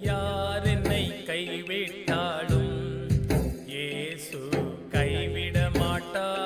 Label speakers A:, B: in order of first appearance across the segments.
A: யார் என்னை கைவிட்டாலும் ஏசு கைவிட மாட்டார்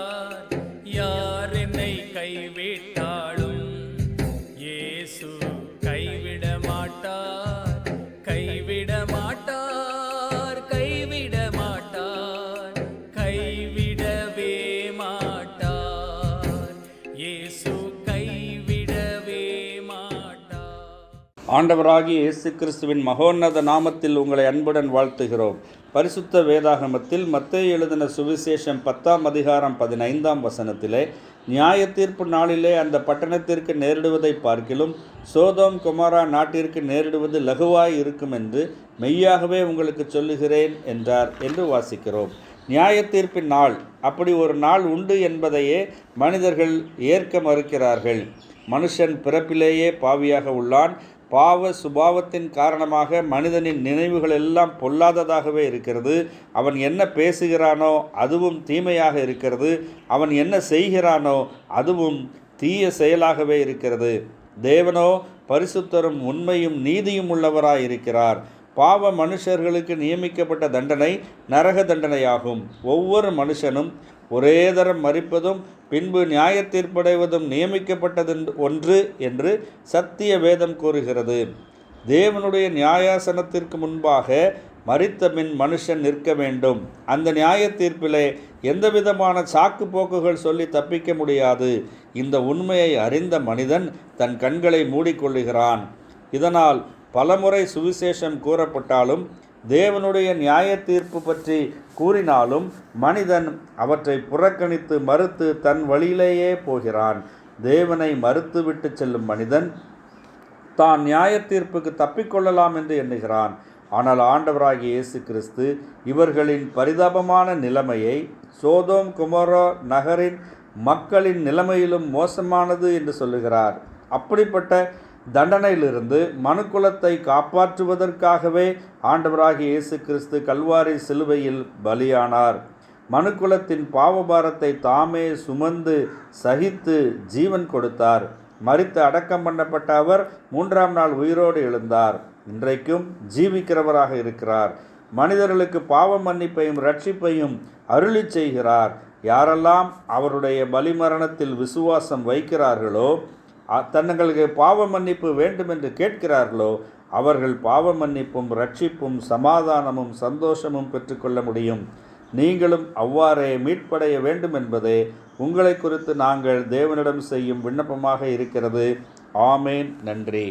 B: ஆண்டவராகிய இயேசு கிறிஸ்துவின் மகோன்னத நாமத்தில் உங்களை அன்புடன் வாழ்த்துகிறோம். பரிசுத்த வேதாகமத்தில் மத்திய எழுதின சுவிசேஷம் பத்தாம் அதிகாரம் பதினைந்தாம் வசனத்திலே நியாய தீர்ப்பு நாளிலே அந்த பட்டணத்திற்கு நேரிடுவதை பார்க்கிலும் சோதோம் குமாரா நாட்டிற்கு நேரிடுவது லகுவாய் இருக்கும் என்று மெய்யாகவே உங்களுக்கு சொல்லுகிறேன் என்றார் என்று வாசிக்கிறோம். நியாய தீர்ப்பின் நாள் அப்படி ஒரு நாள் உண்டு என்பதையே மனிதர்கள் ஏற்க மறுக்கிறார்கள். மனுஷன் பிறப்பிலேயே பாவியாக உள்ளான் பாவ சுபாவத்தின் காரணமாக மனிதனின் நினைவுகள் எல்லாம் பொல்லாததாகவே இருக்கிறது. அவன் என்ன பேசுகிறானோ அதுவும் தீமையாக இருக்கிறது. அவன் என்ன செய்கிறானோ அதுவும் தீய செயலாகவே இருக்கிறது. தேவனோ பரிசுத்தரும் உண்மையும் நீதியும் உள்ளவராய் இருக்கிறார் பாவ மனுஷர்களுக்கு நியமிக்கப்பட்ட தண்டனை நரக தண்டனையாகும். ஒவ்வொரு மனுஷனும் ஒரே தரம் மறிப்பதும் பின்பு நியாய தீர்ப்படைவதும் நியமிக்கப்பட்டது ஒன்று என்று சத்திய வேதம் கூறுகிறது. தேவனுடைய நியாயாசனத்திற்கு முன்பாக மறித்த பின் மனுஷன் நிற்க வேண்டும். அந்த நியாய தீர்ப்பிலே எந்தவிதமான சாக்கு போக்குகள் சொல்லி தப்பிக்க முடியாது. இந்த உண்மையை அறிந்த மனிதன் தன் கண்களை மூடிக்கொள்ளுகிறான். இதனால் பலமுறை சுவிசேஷம் கூறப்பட்டாலும் தேவனுடைய நியாய தீர்ப்பு பற்றி கூறினாலும் மனிதன் அவற்றை புறக்கணித்து மறுத்து தன் வழியிலேயே போகிறான். தேவனை மறுத்துவிட்டு செல்லும் மனிதன் தான் நியாய தீர்ப்புக்கு தப்பிக்கொள்ளலாம் என்று எண்ணுகிறான். ஆனால் ஆண்டவராகிய இயேசு கிறிஸ்து இவர்களின் பரிதாபமான நிலைமையை சோதோம் குமரோ நகரின் மக்களின் நிலைமையிலும் மோசமானது என்று சொல்லுகிறார். அப்படிப்பட்ட தண்டனையிலிருந்து மனுக்குலத்தை காப்பாற்றுவதற்காகவே ஆண்டவராகிய இயேசு கிறிஸ்து கல்வாரி சிலுவையில் பலியானார். மனுக்குலத்தின் பாவபாரத்தை தாமே சுமந்து சகித்து ஜீவன் கொடுத்தார். மறித்து அடக்கம் பண்ணப்பட்ட அவர் மூன்றாம் நாள் உயிரோடு எழுந்தார். இன்றைக்கும் ஜீவிக்கிறவராக இருக்கிறார். மனிதர்களுக்கு பாவ மன்னிப்பையும் ரட்சிப்பையும் அருளி செய்கிறார். யாரெல்லாம் அவருடைய பலிமரணத்தில் விசுவாசம் வைக்கிறார்களோ தங்களுக்கு பாவ மன்னிப்பு வேண்டும் என்று கேட்கிறார்களோ அவர்கள் பாவ மன்னிப்பும் ரட்சிப்பும் சமாதானமும் சந்தோஷமும் பெற்றுக்கொள்ள முடியும். நீங்களும் அவ்வாறே மீட்படைய வேண்டும் என்பதே உங்களை குறித்து நாங்கள் தேவனிடம் செய்யும் விண்ணப்பமாக இருக்கிறது. ஆமேன். நன்றி.